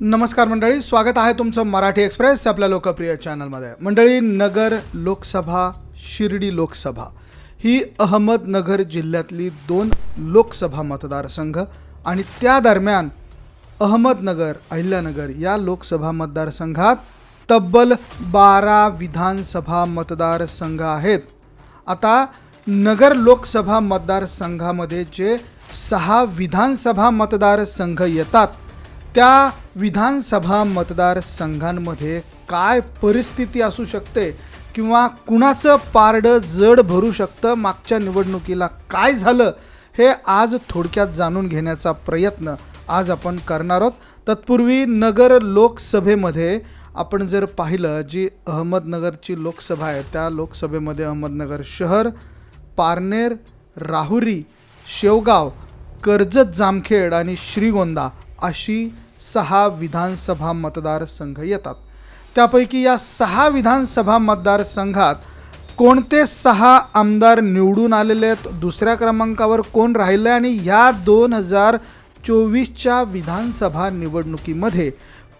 नमस्कार मंडळी स्वागत आहे तुमचं मराठी एक्सप्रेस आपल्या लोकप्रिय चॅनलमध्ये. मंडळी नगर लोकसभा शिर्डी लोकसभा ही अहमदनगर जिल्ह्यातली दोन लोकसभा मतदारसंघ आणि त्या दरम्यान अहमदनगर अहिल्यानगर या लोकसभा मतदारसंघात तब्बल बारा विधानसभा मतदारसंघ आहेत. आता नगर लोकसभा मतदारसंघामध्ये जे सहा विधानसभा मतदारसंघ येतात त्या विधानसभा मतदारसंघांमध्ये काय परिस्थिती असू शकते किंवा कुणाचं पारडं जड भरू शकतं मागच्या निवडणुकीला काय झालं हे आज थोडक्यात जाणून घेण्याचा प्रयत्न आज आपण करणार आहोत. तत्पूर्वी नगर लोकसभेमध्ये आपण जर पाहिलं जी अहमदनगरची लोकसभा आहे त्या लोकसभेमध्ये अहमदनगर शहर पारनेर राहुरी शेवगाव कर्जत जामखेड आणि श्रीगोंदा अशी सहा विधानसभा मतदारसंघ येतात. त्यापैकी या सहा विधानसभा मतदारसंघात कोणते सहा आमदार निवडून आलेले आहेत दुसऱ्या क्रमांकावर कोण राहिले आणि ह्या दोन हजार चोवीसच्या विधानसभा निवडणुकीमध्ये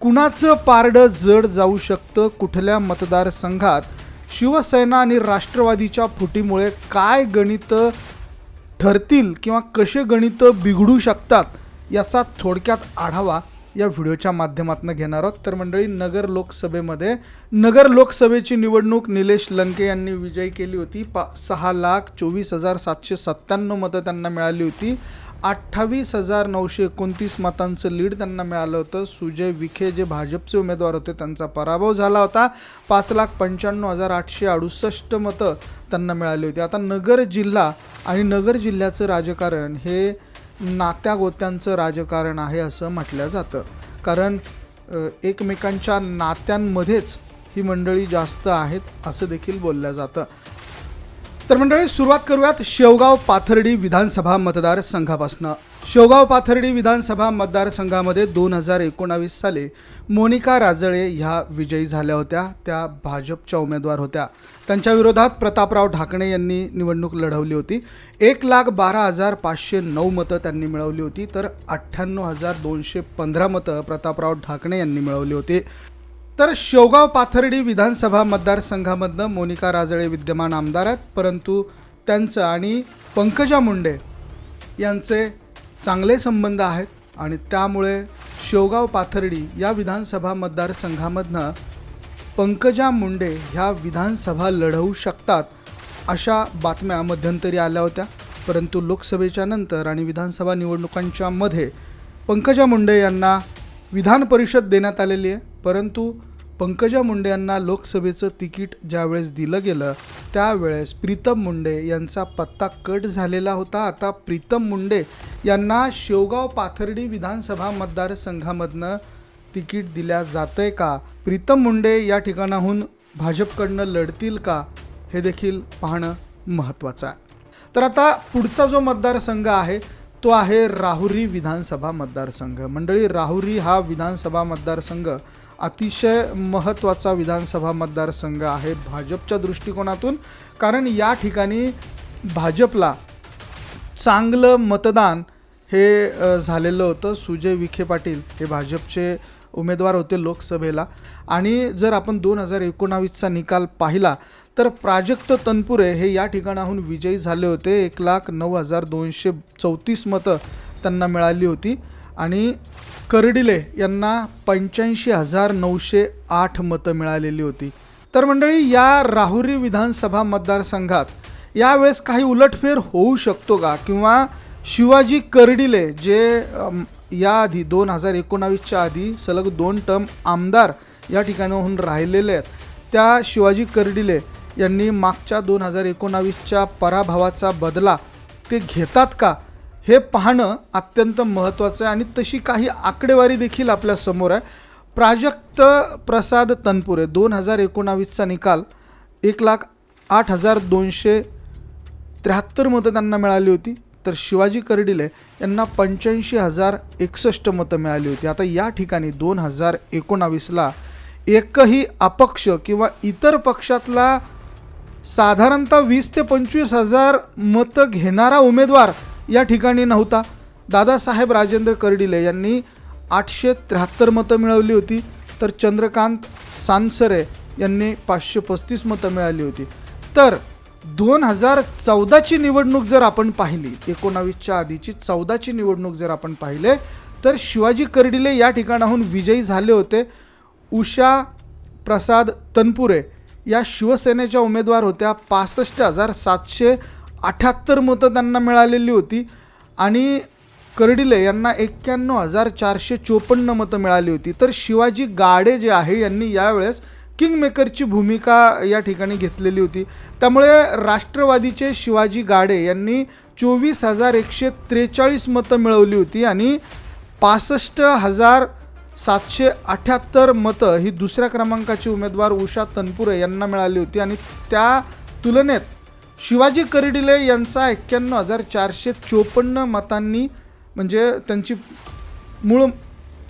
कुणाचं पारडं जड जाऊ शकतं? कुठल्या मतदारसंघात शिवसेना आणि राष्ट्रवादीच्या फुटीमुळे काय गणितं ठरतील किंवा कसे गणितं बिघडू शकतात याचा थोडक्यात आढावा या व्हिडिओच्या माध्यमातून घेणार आहोत. तर मंडळी नगर लोकसभेमध्ये नगर लोकसभेची निवडणूक निलेश लंके यांनी विजयी केली होती. पा सहा लाख चोवीस हजार सातशे सत्त्याण्णव मतं त्यांना मिळाली होती. अठ्ठावीस हजार नऊशे एकोणतीस मतांचं लीड त्यांना मिळालं होतं. सुजय विखे जे भाजपचे उमेदवार होते त्यांचा पराभव झाला होता. पाच लाख पंच्याण्णव हजार आठशे अडुसष्ट मतं त्यांना मिळाली होती. आता नगर जिल्हा आणि नगर जिल्ह्याचं राजकारण हे नात्या गोत्यांचं राजकारण आहे असं म्हटलं जातं. कारण एकमेकांच्या नात्यांमध्येच ही मंडळी जास्त आहेत असं देखील बोललं जातं. तर मंडळी सुरुवात करूयात शेवगाव पाथर्डी विधानसभा मतदारसंघापासनं. शेवगाव पाथर्डी विधानसभा मतदारसंघामध्ये दोन हजार एकोणावीस साली मोनिका राजळे ह्या विजयी झाल्या होत्या. त्या भाजपच्या उमेदवार होत्या. त्यांच्या विरोधात प्रतापराव ढाकणे यांनी निवडणूक लढवली होती. एक लाख बारा हजार पाचशे नऊ मतं त्यांनी मिळवली होती. तर अठ्ठ्याण्णव हजार दोनशे पंधरा मतं प्रतापराव ढाकणे यांनी मिळवली होती. तर शेवगाव पाथर्डी विधानसभा मतदारसंघामधनं मोनिका राजळे विद्यमान आमदार आहेत. परंतु त्यांचं आणि पंकजा मुंडे यांचे चांगले संबंध आहेत आणि त्यामुळे शेवगाव पाथर्डी या विधानसभा मतदारसंघामधनं पंकजा मुंडे ह्या विधानसभा लढवू शकतात अशा बातम्या मध्यंतरी आल्या होत्या. परंतु लोकसभेच्या नंतर आणि विधानसभा निवडणुकांच्या मध्ये पंकजा मुंडे यांना विधान परिषद देण्यात आलेली आहे. परंतु पंकजा मुंडे यांना लोकसभेचं तिकीट ज्यावेळेस दिलं गेलं त्यावेळेस प्रीतम मुंडे यांचा पत्ता कट झालेला होता. आता प्रीतम मुंडे यांना शेवगाव पाथर्डी विधानसभा मतदारसंघामधनं तिकीट दिल्या जातंय का? प्रीतम मुंडे या ठिकाणाहून भाजपकडनं लढतील का? हे देखील पाहणं महत्त्वाचं आहे. तर आता पुढचा जो मतदारसंघ आहे तो आहे राहुरी विधानसभा मतदारसंघ. मंडळी राहुरी हा विधानसभा मतदारसंघ अतिशय महत्त्वाचा विधानसभा मतदारसंघ आहे भाजपच्या दृष्टिकोनातून. कारण या ठिकाणी भाजपला चांगलं मतदान हे झालेलं होतं. सुजय विखे पाटील हे भाजपचे उमेदवार होते लोकसभेला. आणि जर आपण दोन हजार एकोणावीसचा निकाल पाहिला तर प्राजक्त तनपुरे हे या ठिकाणाहून विजयी झाले होते. एक लाख नऊ हजार दोनशे चौतीस मतं त्यांना मिळाली होती. आणि कर्डिले यांना पंच्याऐंशी हजार नऊशे आठ मतं मिळालेली होती. तर मंडळी या राहुरी विधानसभा मतदारसंघात यावेळेस काही उलटफेर होऊ शकतो का? किंवा शिवाजी कर्डिले जे याआधी दोन हजार एकोणावीसच्या आधी सलग दोन टर्म आमदार या ठिकाणाहून राहिलेले आहेत त्या शिवाजी कर्डिले यांनी मागच्या दोन हजार एकोणावीसच्या पराभवाचा बदला ते घेतात का? हे पाहणं अत्यंत महत्त्वाचं आहे आणि तशी काही आकडेवारी देखील आपल्यासमोर आहे. प्राजक्त प्रसाद तनपुरे दोन हजार एकोणावीसचा निकाल एक लाख आठ हजार दोनशे त्र्याहत्तर मतं त्यांना मिळाली होती. तर शिवाजी कर्डिले यांना पंच्याऐंशी हजार एकसष्ट मतं मिळाली होती. आता या ठिकाणी दोन हजार एकोणावीसला एकही अपक्ष किंवा इतर पक्षातला साधारणतः वीस ते पंचवीस हजार मतं घेणारा उमेदवार या ठिकाणी नव्हता. दादासाहेब राजेंद्र कर्डिले यांनी आठशे त्र्याहत्तर मतं मिळवली होती. तर चंद्रकांत सानसरे यांनी पाचशे पस्तीस मतं मिळाली होती. तर दोन हजार चौदाची निवडणूक जर आपण पाहिली एकोणावीसच्या आधीची चौदाची निवडणूक जर आपण पाहिले तर शिवाजी कर्डिले या ठिकाणाहून विजयी झाले होते. उषा प्रसाद तनपुरे या शिवसेनेच्या उमेदवार होत्या. पासष्ट हजार सातशे अठ्याहत्तर मतं त्यांना मिळालेली होती. आणि कर्डिले यांना एक्क्याण्णव हजार चारशे चोपन्न मतं मिळाली होती. तर शिवाजी गाडे जे आहे यांनी यावेळेस किंगमेकरची भूमिका या ठिकाणी घेतलेली होती. त्यामुळे राष्ट्रवादीचे शिवाजी गाडे यांनी चोवीस हजार एकशे त्रेचाळीस मतं मिळवली होती आणि पासष्ट हजार सातशे अठ्याहत्तर मतं ही दुसऱ्या क्रमांकाची उमेदवार उषा तनपुरे यांना मिळाली होती. आणि त्या तुलनेत शिवाजी करडिले यांचा एक्क्याण्णव हजार चारशे चोपन्न मतांनी म्हणजे त्यांची मूळ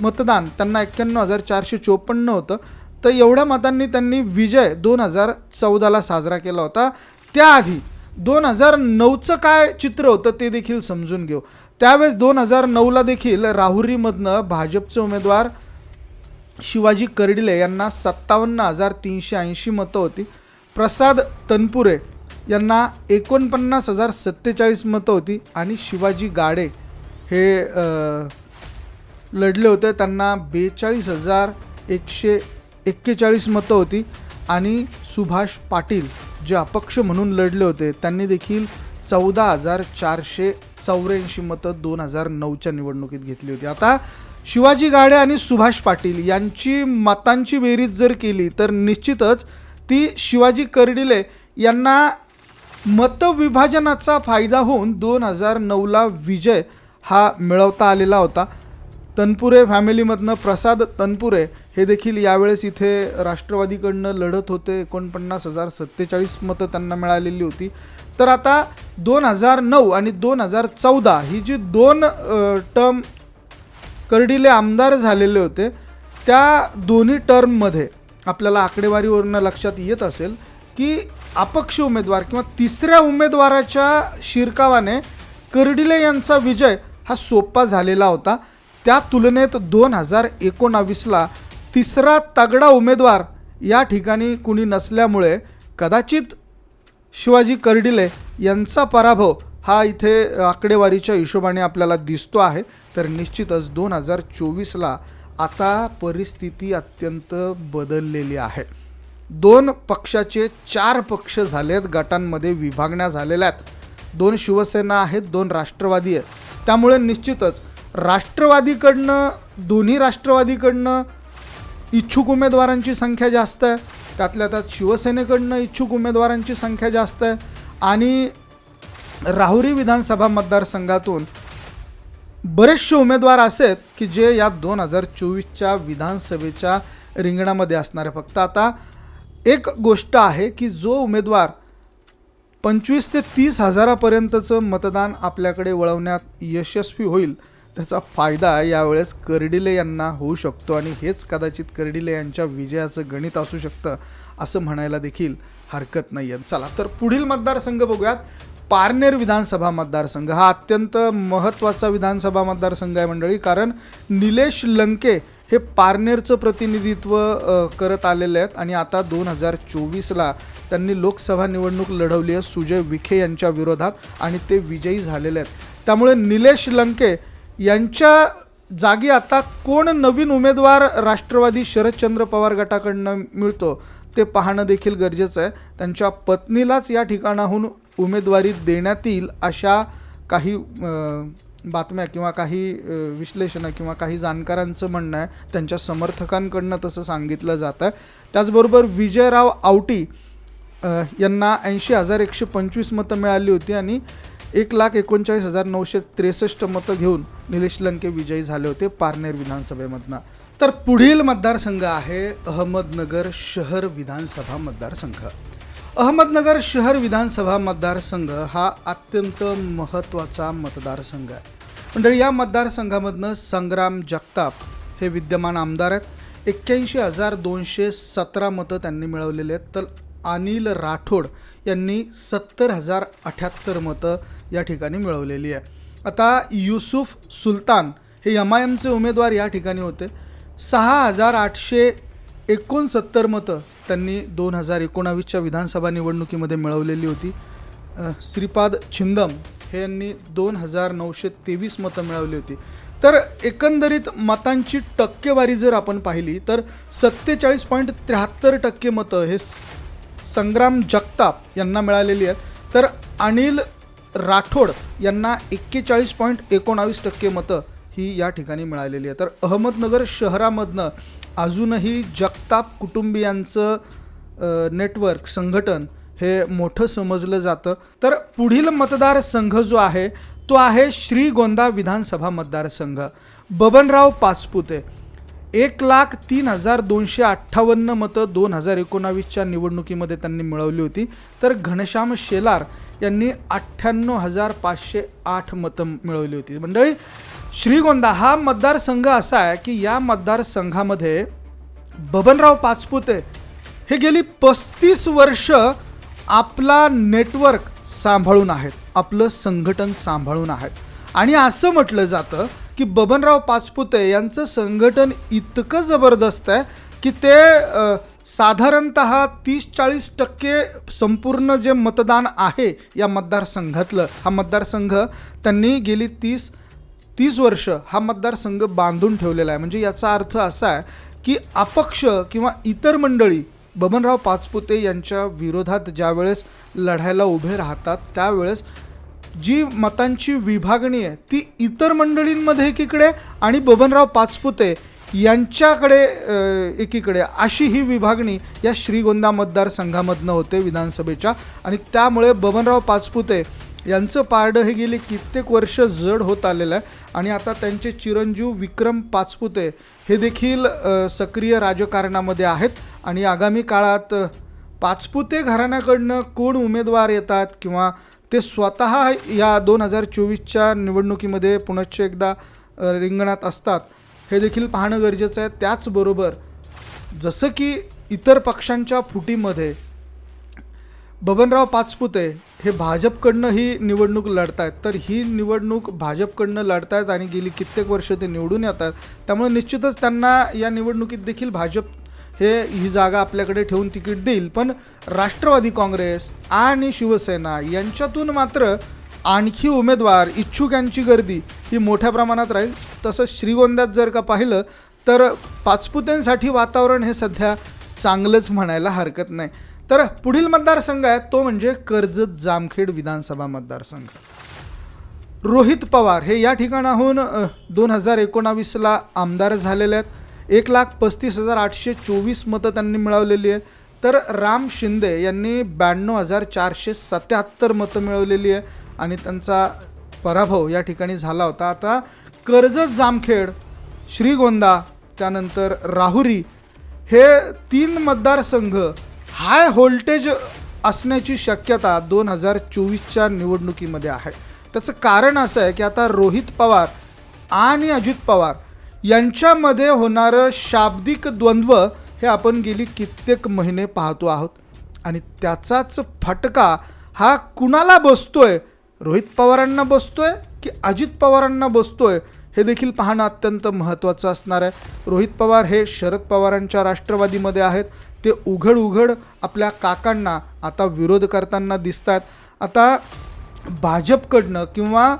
मतदान त्यांना एक्क्याण्णव हजार चारशे चोपन्न होतं. तर एवढ्या मतांनी त्यांनी विजय दोन हजार चौदाला साजरा केला होता. त्याआधी दोन हजार नऊचं काय चित्र होतं ते देखील समजून घेऊ. त्यावेळेस दोन हजार नऊला देखील राहुरीमधनं भाजपचे उमेदवार शिवाजी कर्डिले यांना सत्तावन्न हजार तीनशे ऐंशी मतं होती. प्रसाद तनपुरे यांना एकोणपन्नास हजार सत्तेचाळीस मतं होती आणि शिवाजी गाडे हे लढले होते. त्यांना बेचाळीस हजार एकशे एक्केचाळीस मतं होती आणि सुभाष पाटील जे अपक्ष म्हणून लढले होते त्यांनी देखील चौदा हजार चारशे चौऱ्याऐंशी मतं दोन हजार नऊच्या निवडणुकीत घेतली होती. आता शिवाजी गाडे आणि सुभाष पाटील यांची मतांची बेरीज जर केली तर निश्चितच ती शिवाजी कर्डिले यांना मतविभाजनाचा फायदा होऊन दोन हजार नऊला विजय हा मिळवता आलेला होता. तनपुरे फॅमिलीमधनं प्रसाद तनपुरे हे देखील यावेळेस इथे राष्ट्रवादीकडनं लढत होते. एकोणपन्नास हजार सत्तेचाळीस मतं त्यांना मिळालेली होती. तर आता दोन हजार नऊ आणि दोन हजार चौदा ही जी दोन टर्म कर्डिले आमदार झालेले होते त्या दोन्ही टर्ममध्ये आपल्याला आकडेवारीवरून लक्षात येत असेल की अपक्ष उमेदवार किंवा तिसऱ्या उमेदवाराच्या शिरकावाने कर्डिले यांचा विजय हा सोपा झालेला होता. त्या तुलनेत दोन हजार एकोणावीसला तिसरा तगडा उमेदवार या ठिकाणी कुणी नसल्यामुळे कदाचित शिवाजी कर्डिले यांचा पराभव हा इथे आकडेवारीच्या हिशोबाने आपल्याला दिसतो आहे. तर निश्चितच दोन हजार चोवीसला आता परिस्थिती अत्यंत बदललेली आहे. दोन पक्षाचे चार पक्ष झालेत गटांमध्ये विभागण्या झालेल्या आहेत. दोन शिवसेना आहेत दोन राष्ट्रवादी आहेत. त्यामुळे निश्चितच राष्ट्रवादीकडनं दोन्ही राष्ट्रवादीकडनं इच्छुक उमेदवारांची संख्या जास्त आहे. त्यातल्या त्यात शिवसेनेकडनं इच्छुक उमेदवारांची संख्या जास्त आहे. आणि राहुरी विधानसभा मतदारसंघातून बरेचसे उमेदवार असे आहेत की जे या दोन हजार चोवीसच्या विधानसभेच्या रिंगणामध्ये असणारे फक्त आता एक गोष्ट आहे की जो उमेदवार पंचवीस ते तीस हजारापर्यंतचं मतदान आपल्याकडे वळवण्यात यशस्वी होईल त्याचा फायदा यावेळेस कर्डिले यांना होऊ शकतो आणि हेच कदाचित कर्डिले यांच्या विजयाचं गणित असू शकतं असं म्हणायला देखील हरकत नाही आहे. चला तर पुढील मतदारसंघ बघूयात. पारनेर विधानसभा मतदारसंघ हा अत्यंत महत्त्वाचा विधानसभा मतदारसंघ आहे मंडळी कारण निलेश लंके हे पारनेरचं प्रतिनिधित्व करत आलेले आहेत आणि आता दोन हजार चोवीसला त्यांनी लोकसभा निवडणूक लढवली आहे सुजय विखे यांच्या विरोधात आणि ते विजयी झालेले आहेत. त्यामुळे निलेश लंके यांच्या जागी आता कोण नवीन उमेदवार राष्ट्रवादी शरदचंद्र पवार गटाकडनं मिळतो ते पाहणं देखील गरजेचं आहे. त्यांच्या पत्नीलाच या ठिकाणाहून उमेदवारी देण्यात येईल अशा काही बातम्या किंवा काही विश्लेषणं किंवा काही जाणकारांचं म्हणणं आहे त्यांच्या समर्थकांकडनं तसं सांगितलं जातं आहे त्याचबरोबर विजयराव आवटी यांना ऐंशी हजार एकशे पंचवीस मतं मिळाली होती आणि एक लाख एकोणचाळीस हजार नऊशे त्रेसष्ट मतं घेऊन निलेश लंके विजयी झाले होते पारनेर विधानसभेमधनं. तर पुढील मतदारसंघ आहे अहमदनगर शहर विधानसभा मतदारसंघ. अहमदनगर शहर विधानसभा मतदारसंघ हा अत्यंत महत्त्वाचा मतदारसंघ आहे. मंडळी या मतदारसंघामधनं संग्राम जगताप हे विद्यमान आमदार आहेत. एक्क्याऐंशी हजार दोनशे सतरा मतं त्यांनी मिळवलेली आहेत. तर अनिल राठोड यांनी सत्तर हजार अठ्याहत्तर मतं या ठिकाणी मिळवलेली आहे. आता युसुफ सुलतान हे एम आय एमचे उमेदवार या ठिकाणी होते. सहा हजार आठशे एकोणसत्तर मतं त्यांनी दोन हजार एकोणावीसच्या विधानसभा निवडणुकीमध्ये मिळवलेली होती. श्रीपाद छिंदम हे यांनी दोन हजार नऊशे तेवीस मतं मिळवली होती. तर एकंदरीत मतांची टक्केवारी जर आपण पाहिली तर सत्तेचाळीस पॉईंट त्र्याहत्तर टक्के मतं हे स- संग्राम जगताप यांना मिळालेली आहेत. तर अनिल राठोड यांना एक्केचाळीस पॉईंट एकोणावीस टक्के मतं ही या ठिकाणी मिळालेली आहे तर अहमदनगर शहरामधनं अजूनही जगताप कुटुंबियांचं नेटवर्क संघटन हे मोठं समजलं जातं. तर पुढील मतदारसंघ जो आहे तो आहे श्रीगोंदा विधानसभा मतदारसंघ. बबनराव पाचपुते एक लाख तीन हजार दोनशे अठ्ठावन्न मतं दोन हजार एकोणावीसच्या निवडणुकीमध्ये त्यांनी मिळवली होती. तर घनश्याम शेलार यांनी अठ्ठ्याण्णव हजार पाचशे आठ मतं मिळवली होती. मंडळी श्रीगोंदा हा मतदारसंघ असा आहे की या मतदारसंघामध्ये बबनराव पाचपुते हे गेली पस्तीस वर्ष आपला नेटवर्क सांभाळून आहेत आपलं संघटन सांभाळून आहेत. आणि असं म्हटलं जातं की बबनराव पाचपुते यांचं संघटन इतकं जबरदस्त आहे की ते साधारणत साधारणतः तीस चाळीस टक्के संपूर्ण जे मतदान आहे या मतदारसंघातलं हा मतदारसंघ त्यांनी गेली तीस तीस वर्ष हा मतदारसंघ बांधून ठेवलेला आहे. म्हणजे याचा अर्थ असा आहे की अपक्ष किंवा इतर मंडळी बबनराव पाचपुते यांच्या विरोधात ज्यावेळेस लढायला उभे राहतात त्यावेळेस जी मतांची विभागणी आहे ती इतर मंडळींमध्ये एकीकडे आणि बबनराव पाचपुते यांच्याकडे एकीकडे अशी ही विभागणी या श्रीगोंदा मतदारसंघामधनं होते विधानसभेच्या. आणि त्यामुळे बबनराव पाचपुते यांचं पारडं हे गेली कित्येक वर्ष जड होत आलेलं आहे. आणि आता त्यांचे चिरंजीव विक्रम पाचपुते हे देखील सक्रिय राजकारणामध्ये आहेत. आणि आगामी काळात पाचपुते घराण्याकडनं कोण उमेदवार येतात किंवा ते स्वतः या दोन हजार चोवीसच्या निवडणुकीमध्ये पुनश्च एकदा रिंगणात असतात हे देखील पाहणं गरजेचं आहे. त्याचबरोबर जसं की इतर पक्षांच्या फुटीमध्ये बबनराव पाचपुते हे भाजपकडनं ही निवडणूक लढतायत. तर ही निवडणूक भाजपकडनं लढतायत आणि गेली कित्येक वर्ष ते निवडून येतात. त्यामुळे निश्चितच त्यांना या निवडणुकीत देखील भाजप हे ही जागा आपल्याकडे ठेवून तिकीट देईल. पण राष्ट्रवादी काँग्रेस आणि शिवसेना यांच्यातून मात्र आणखी उमेदवार इच्छुकांची गर्दी ही मोठ्या प्रमाणात राहील. तसं श्रीगोंद्यात जर का पाहिलं तर पाचपुतेंसाठी वातावरण हे सध्या चांगलंच म्हणायला हरकत नाही. तर पुढील मतदारसंघ आहे तो म्हणजे कर्जत जामखेड विधानसभा मतदारसंघ. रोहित पवार हे या ठिकाणाहून दोन हजार एकोणावीसला आमदार झालेले आहेत. एक लाख पस्तीस हजार आठशे चोवीस मतं त्यांनी मिळवलेली आहे तर राम शिंदे यांनी ब्याण्णव हजार चारशे सत्याहत्तर मतं मिळवलेली आहे आणि त्यांचा पराभव या ठिकाणी झाला होता. आता कर्जत जामखेड श्रीगोंदा त्यानंतर राहुरी हे तीन मतदारसंघ हाय व्होल्टेज असण्याची शक्यता दोन हजार चोवीसच्या निवडणुकीमध्ये आहे. त्याचं कारण असं आहे की आता रोहित पवार आणि अजित पवार यांच्यामध्ये होणारं शाब्दिक द्वंद्व हे आपण गेली कित्येक महिने पाहतो आहोत. आणि त्याचाच फटका हा कुणाला बसतोय? रोहित पवारांना बसतोय की अजित पवारांना बसतोय? हे देखील पाहणं अत्यंत महत्त्वाचं असणार आहे. रोहित पवार हे शरद पवारांच्या राष्ट्रवादीमध्ये आहेत. ते उघड उघड आपल्या काकांना आता विरोध करताना दिसत आहेत आता भाजपकडनं किंवा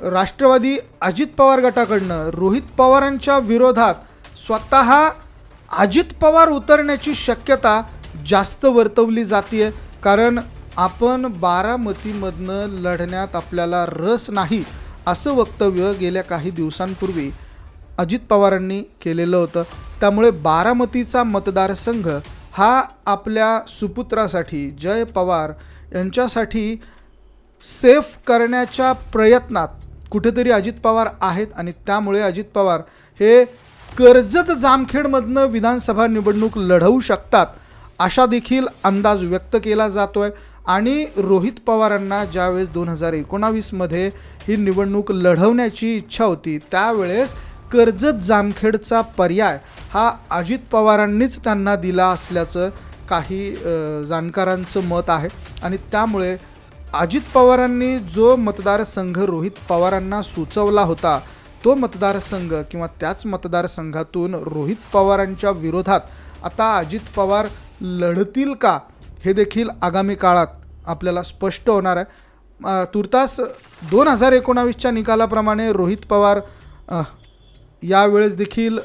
राष्ट्रवादी अजित पवार गटाकडनं रोहित पवारांच्या विरोधात स्वतः अजित पवार उतरण्याची शक्यता जास्त वर्तवली जाते कारण आपण बारामतीमधनं लढण्यात आपल्याला रस नाही असं वक्तव्य गेल्या काही दिवसांपूर्वी अजित पवारांनी केलेलं होतं. त्यामुळे बारामतीचा मतदारसंघ हा आपल्या सुपुत्रासाठी जय पवार यांच्यासाठी सेफ करण्याच्या प्रयत्नात कुठेतरी अजित पवार आहेत आणि त्यामुळे अजित पवार हे कर्जत जामखेडमधनं विधानसभा निवडणूक लढवू शकतात अशा देखील अंदाज व्यक्त केला जातो आहे आणि रोहित पवारांना ज्यावेळेस दोन हजार एकोणावीसमध्ये ही निवडणूक लढवण्याची इच्छा होती त्यावेळेस कर्जत जामखेडचा पर्याय हा अजित पवारांनीच त्यांना दिला असल्याचं काही जाणकारांचं मत आहे. आणि त्यामुळे अजित पवारांनी जो मतदारसंघ रोहित पवारांना सुचवला होता तो मतदारसंघ किंवा त्याच मतदारसंघातून रोहित पवारांच्या विरोधात आता अजित पवार लढतील का हे देखील आगामी काळात आपल्याला स्पष्ट होणार आहे. तुर्तास दोन हजार एकोणावीसच्या निकालाप्रमाणे रोहित पवार यावेळेस देखील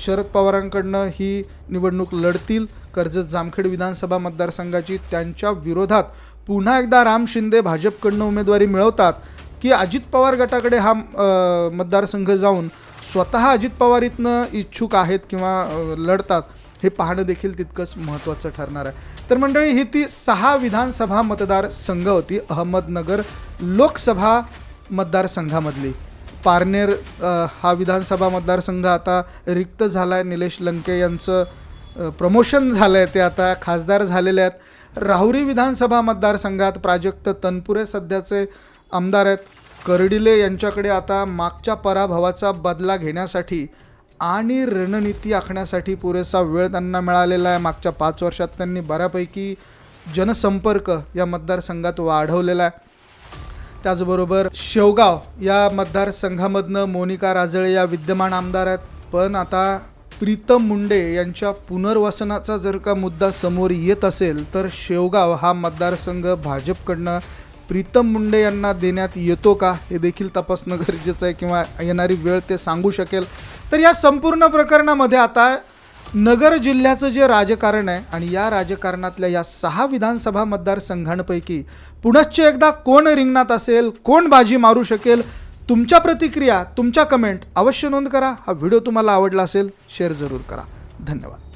शरद पवारांकडनं ही निवडणूक लढतील. कर्जत जामखेड विधानसभा मतदारसंघाची त्यांच्या विरोधात पुन्हा एकदा राम शिंदे भाजपकडनं उमेदवारी मिळवतात की अजित पवार गटाकडे हा मतदारसंघ जाऊन स्वतः अजित पवार इथनं इच्छुक आहेत किंवा लढतात हे पाहणं देखील तितकंच महत्त्वाचं ठरणार आहे. तर मंडळी ही ती सहा विधानसभा मतदारसंघ होती अहमदनगर लोकसभा मतदारसंघामधली. पारनेर हा विधानसभा मतदारसंघ आता रिक्त झाला आहे निलेश लंके यांचं प्रमोशन झालं आहे ते आता खासदार झालेले आहेत. राहुरी विधानसभा मतदारसंघात प्राजक्त तनपुरे सध्याचे आमदार आहेत. कर्डिले यांच्याकडे आता मागच्या पराभवाचा बदला घेण्यासाठी आणि रणनीती आखण्यासाठी पुरेसा वेळ त्यांना मिळालेला आहे. मागच्या पाच वर्षात त्यांनी बऱ्यापैकी जनसंपर्क या मतदारसंघात वाढवलेला आहे. त्याचबरोबर शेवगाव या मतदारसंघामधनं मोनिका राजळे या विद्यमान आमदार आहेत. पण आता प्रीतम मुंडे यांच्या पुनर्वसनाचा जर का मुद्दा समोर येत असेल तर शेवगाव हा मतदारसंघ भाजपकडनं प्रीतम मुंडे यांना देण्यात येतो का हे देखील तपासणं गरजेचं आहे किंवा येणारी वेळ ते सांगू शकेल. तर या संपूर्ण प्रकरणामध्ये आता नगर जिल्ह्याचं जे राजकारण आहे आणि या राजकारणातल्या या सहा विधानसभा मतदारसंघांपैकी पुनश्च एकदा कोण रिंगणात असेल कोण बाजी मारू शकेल तुमच्या प्रतिक्रिया तुमच्या कमेंट अवश्य नोंद करा. हा व्हिडिओ तुम्हाला आवडला असेल शेअर जरूर करा. धन्यवाद.